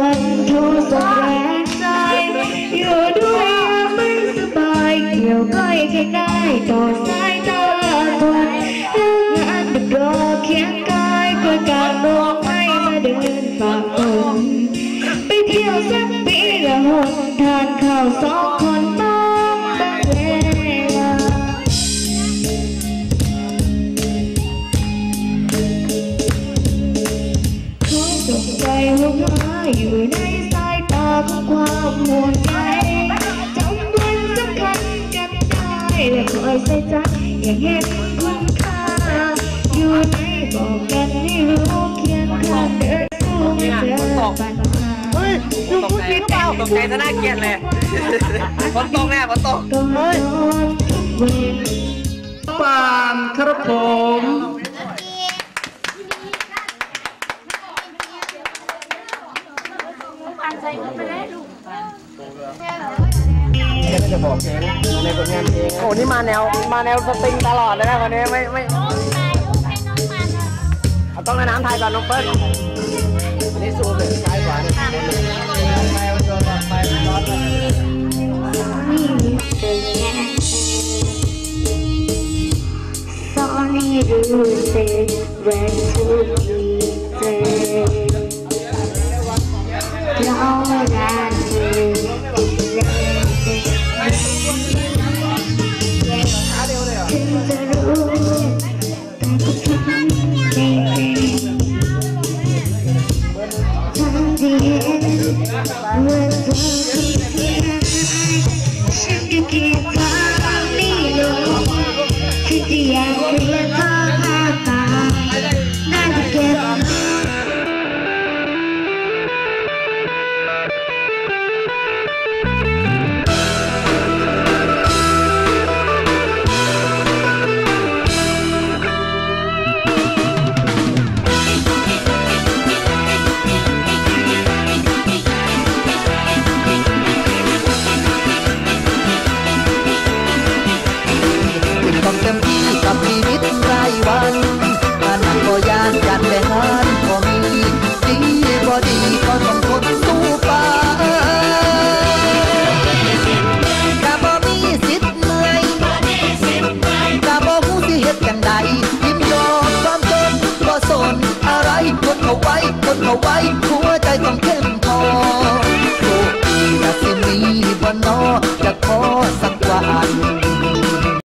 รันโทรศัแรงใจ อยู่ด้วยไม่สบายเกี่ยวก้อยใกล้ๆต่อสายตาก่อนเรื่องอันเป็นรอเคียงกายคอยการมองไม่มาเดินฝากผมไปเที่ยวสักปีละหนทานข้าวสองคน ใจว่ามาอยู่ในสายตาของความห่วงใยจำวันสำคัญกันได้และคอยใส่ใจอย่างเห็นคุณค่าอยู่ในบอกกันให้รู้เคียงข้างเดินสู้ไม่เจอปัญหาเฮ้ยยูพูดผิดเปล่าตกใจซะน่าเกลียดเลยฝนตกแน่ฝนตกป่านครับผม ก็นอนทุกเวลปานครับผมโอ้นี่มาแนวมาแนวสตริงตลอดเลยนะคนนี้ไม่ไม่เอาต้องในน้ำไทยก่อนน้องเปิ้ลอันนี้ซูมเลยซ้ายขวานี่ไปมันโดนไปมันร้อนเลย Sorry to say when to be ห็น ต้องทนสู้ไปกะบ่มีสิทธิ์เมื่อยกะบ่ฮู้สิเฮ็ดจังใดยิ้มยอมความจนบ่สนอะไรทนเอาไว้ทนเอาไว้ทุ